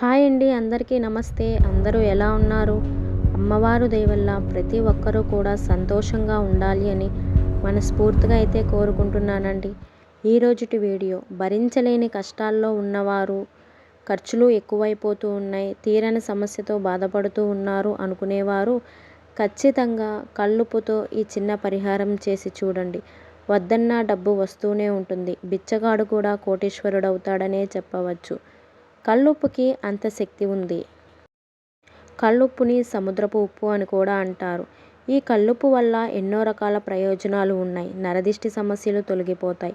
Hi అండి అందరికీ నమస్తే. అందరూ ఎలా ఉన్నారు? అమ్మవారు దయవల్ల ప్రతి ఒక్కరూ కూడా సంతోషంగా ఉండాలి అని మనస్ఫూర్తిగా అయితే కోరుకుంటున్నానండి. ఈరోజుటి వీడియో భరించలేని కష్టాల్లో ఉన్నవారు ఖర్చులు ఎక్కువైపోతూ ఉన్నాయి తీరని సమస్యతో బాధపడుతూ ఉన్నారు అనుకునేవారు ఖచ్చితంగా కళ్ళుపుతో ఈ చిన్న పరిహారం చేసి చూడండి. వద్దన్నా డబ్బు వస్తూనే ఉంటుంది. బిచ్చగాడు కూడా కోటీశ్వరుడవుతాడనే చెప్పవచ్చు. కళ్ళుప్పుకి అంత శక్తి ఉంది. కళ్ళుప్పుని సముద్రపు ఉప్పు అని కూడా అంటారు. ఈ కళ్ళుప్పు వల్ల ఎన్నో రకాల ప్రయోజనాలు ఉన్నాయి. నరదిష్టి సమస్యలు తొలగిపోతాయి.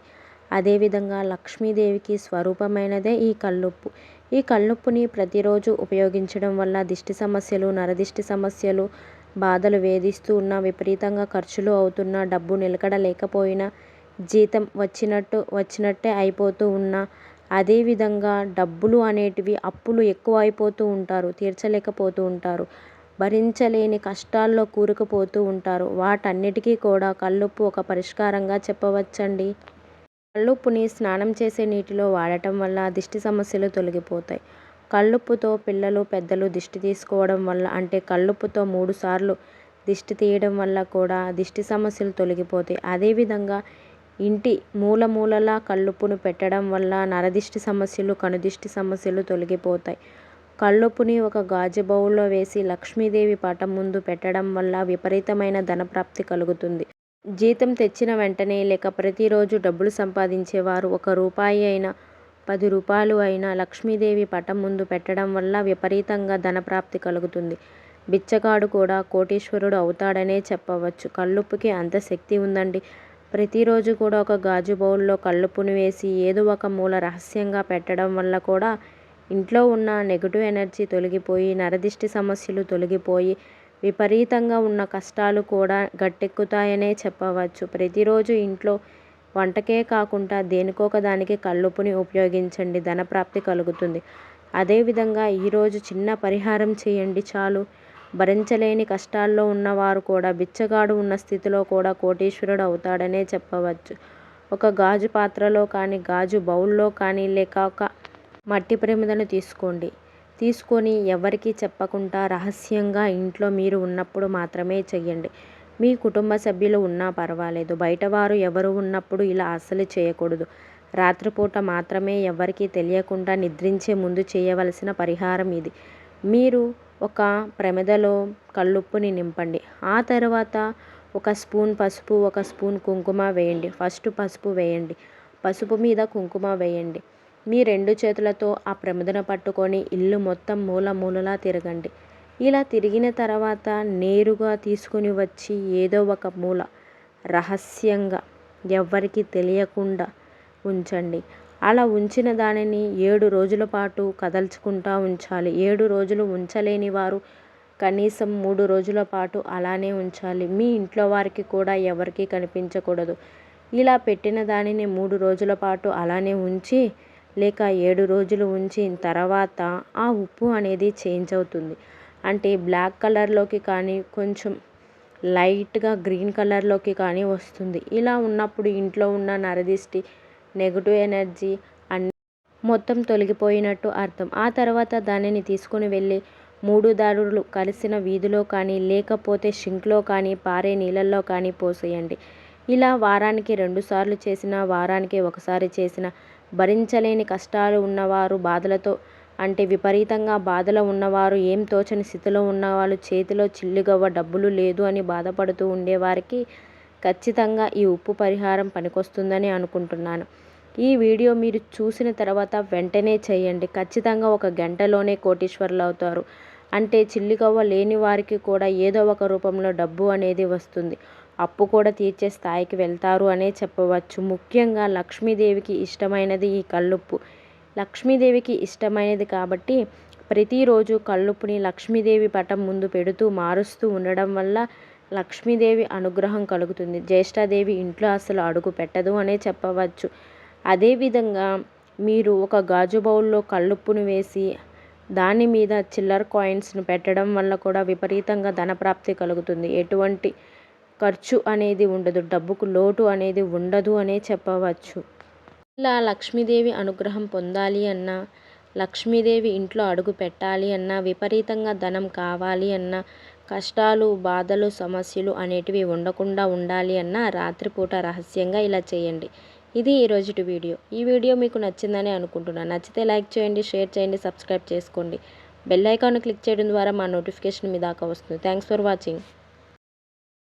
అదేవిధంగా లక్ష్మీదేవికి స్వరూపమైనదే ఈ కళ్ళుప్పు. ఈ కళ్ళుప్పుని ప్రతిరోజు ఉపయోగించడం వల్ల దిష్టి సమస్యలు నరదిష్టి సమస్యలు బాధలు వేధిస్తూ ఉన్న విపరీతంగా ఖర్చులు అవుతున్న డబ్బు నిలకడ లేకపోయినా జీతం వచ్చినట్టు వచ్చినట్టే అయిపోతూ ఉన్నా అదేవిధంగా డబ్బులు అనేటివి అప్పులు ఎక్కువ అయిపోతూ ఉంటారు తీర్చలేకపోతూ ఉంటారు భరించలేని కష్టాల్లో కూరుకుపోతూ ఉంటారు. వాటన్నిటికీ కూడా కల్లుప్పు ఒక పరిష్కారంగా చెప్పవచ్చండి. కల్లుప్పుని స్నానం చేసే నీటిలో వాడటం వల్ల దిష్టి సమస్యలు తొలగిపోతాయి. కల్లుప్పుతో పిల్లలు పెద్దలు దిష్టి తీసుకోవడం వల్ల అంటే కల్లుప్పుతో మూడుసార్లు దిష్టి తీయడం వల్ల కూడా దిష్టి సమస్యలు తొలగిపోతాయి. అదేవిధంగా ఇంటి మూలమూలలా కల్లుప్పును పెట్టడం వల్ల నరదిష్టి సమస్యలు కనుదిష్టి సమస్యలు తొలగిపోతాయి. కల్లుప్పుని ఒక గాజు బౌల్లో వేసి లక్ష్మీదేవి పటం ముందు పెట్టడం వల్ల విపరీతమైన ధనప్రాప్తి కలుగుతుంది. జీతం తెచ్చిన వెంటనే లేక ప్రతిరోజు డబ్బులు సంపాదించేవారు ఒక రూపాయి అయినా పది రూపాయలు అయినా లక్ష్మీదేవి పటం ముందు పెట్టడం వల్ల విపరీతంగా ధనప్రాప్తి కలుగుతుంది. బిచ్చగాడు కూడా కోటీశ్వరుడు అవుతాడనే చెప్పవచ్చు. కల్లుప్పుకి అంత శక్తి ఉందండి. ప్రతిరోజు కూడా ఒక గాజు బౌల్లో కల్లుప్పుని వేసి ఏదో ఒక మూల రహస్యంగా పెట్టడం వల్ల కూడా ఇంట్లో ఉన్న నెగిటివ్ ఎనర్జీ తొలగిపోయి నరదిష్టి సమస్యలు తొలగిపోయి విపరీతంగా ఉన్న కష్టాలు కూడా గట్టెక్కుతాయనే చెప్పవచ్చు. ప్రతిరోజు ఇంట్లో వంటకే కాకుండా దేనికొక దానికి కల్లుప్పుని ఉపయోగించండి ధనప్రాప్తి కలుగుతుంది. అదేవిధంగా ఈరోజు చిన్న పరిహారం చేయండి చాలు. భరించలేని కష్టాల్లో ఉన్నవారు కూడా బిచ్చగాడు ఉన్న స్థితిలో కూడా కోటీశ్వరుడు అవుతాడనే చెప్పవచ్చు. ఒక గాజు పాత్రలో కానీ గాజు బౌల్లో కానీ లేక ఒక మట్టి ప్రమిదను తీసుకోండి. తీసుకొని ఎవరికీ చెప్పకుండా రహస్యంగా ఇంట్లో మీరు ఉన్నప్పుడు మాత్రమే చెయ్యండి. మీ కుటుంబ సభ్యులు ఉన్నా పర్వాలేదు. బయటవారు ఎవరు ఉన్నప్పుడు ఇలా అస్సలు చేయకూడదు. రాత్రిపూట మాత్రమే ఎవరికీ తెలియకుండా నిద్రించే ముందు చేయవలసిన పరిహారం ఇది. మీరు ఒక ప్రమిదలో కల్లుప్పుని నింపండి. ఆ తర్వాత ఒక స్పూన్ పసుపు ఒక స్పూన్ కుంకుమ వేయండి. ఫస్ట్ పసుపు వేయండి. పసుపు మీద కుంకుమ వేయండి. మీ రెండు చేతులతో ఆ ప్రమిదను పట్టుకొని ఇల్లు మొత్తం మూల మూలలా తిరగండి. ఇలా తిరిగిన తర్వాత నేరుగా తీసుకుని వచ్చి ఏదో ఒక మూల రహస్యంగా ఎవ్వరికీ తెలియకుండా ఉంచండి. అలా ఉంచిన దానిని ఏడు రోజుల పాటు కదల్చుకుంటూ ఉంచాలి. ఏడు రోజులు ఉంచలేని వారు కనీసం మూడు రోజుల పాటు అలానే ఉంచాలి. మీ ఇంట్లో వారికి కూడా ఎవరికీ కనిపించకూడదు. ఇలా పెట్టిన దానిని మూడు రోజుల పాటు అలానే ఉంచి లేక ఏడు రోజులు ఉంచిన తర్వాత ఆ ఉప్పు అనేది చేంజ్ అవుతుంది. అంటే బ్లాక్ కలర్లోకి కానీ కొంచెం లైట్గా గ్రీన్ కలర్లోకి కానీ వస్తుంది. ఇలా ఉన్నప్పుడు ఇంట్లో ఉన్న నరదిష్టి నెగిటివ్ ఎనర్జీ అన్ని మొత్తం తొలగిపోయినట్టు అర్థం. ఆ తర్వాత దానిని తీసుకుని వెళ్ళి మూడు దారులు కలిసిన వీధిలో కానీ లేకపోతే షింక్లో కానీ పారే నీళ్ళల్లో కానీ పోసేయండి. ఇలా వారానికి రెండుసార్లు చేసిన వారానికి ఒకసారి చేసిన భరించలేని కష్టాలు ఉన్నవారు బాధలతో అంటే విపరీతంగా బాధలో ఉన్నవారు ఏం తోచని స్థితిలో ఉన్నవాళ్ళు చేతిలో చిల్లుగవ్వ డబ్బులు లేదు అని బాధపడుతూ ఉండేవారికి ఖచ్చితంగా ఈ ఉప్పు పరిహారం పనికొస్తుందని అనుకుంటున్నాను. ఈ వీడియో మీరు చూసిన తర్వాత వెంటనే చేయండి. ఖచ్చితంగా ఒక గంటలోనే కోటీశ్వర్లు అవుతారు. అంటే చిల్లిగవ్వ లేని వారికి కూడా ఏదో ఒక రూపంలో డబ్బు అనేది వస్తుంది. అప్పు కూడా తీర్చే స్థాయికి వెళ్తారు అనే చెప్పవచ్చు. ముఖ్యంగా లక్ష్మీదేవికి ఇష్టమైనది ఈ కల్లుప్పు. లక్ష్మీదేవికి ఇష్టమైనది కాబట్టి ప్రతిరోజు కల్లుప్పుని లక్ష్మీదేవి పటం ముందు పెడుతూ మారుస్తూ ఉండడం వల్ల లక్ష్మీదేవి అనుగ్రహం కలుగుతుంది. జ్యేష్ఠాదేవి ఇంట్లో అసలు అడుగు పెట్టదు అనే చెప్పవచ్చు. అదేవిధంగా మీరు ఒక గాజు బౌల్లో కల్లుప్పును వేసి దాని మీద చిల్లర కాయిన్స్ను పెట్టడం వల్ల కూడా విపరీతంగా ధనప్రాప్తి కలుగుతుంది. ఎటువంటి ఖర్చు అనేది ఉండదు. డబ్బుకు లోటు అనేది ఉండదు అనే చెప్పవచ్చు. ఇలా లక్ష్మీదేవి అనుగ్రహం పొందాలి అన్నా లక్ష్మీదేవి ఇంట్లో అడుగు పెట్టాలి అన్నా విపరీతంగా ధనం కావాలి అన్నా కష్టాలు బాధలు సమస్యలు అనేటివి ఉండకుండా ఉండాలి అన్నా రాత్రిపూట రహస్యంగా ఇలా చేయండి. ఇది ఈరోజుటి వీడియో. ఈ వీడియో మీకు నచ్చిందని అనుకుంటున్నాను నచ్చితే లైక్ చేయండి షేర్ చేయండి సబ్స్క్రైబ్ చేసుకోండి. బెల్ ఐకాన్ క్లిక్ చేయడం ద్వారా మా నోటిఫికేషన్ మీ దాకా వస్తుంది. Thanks for watching.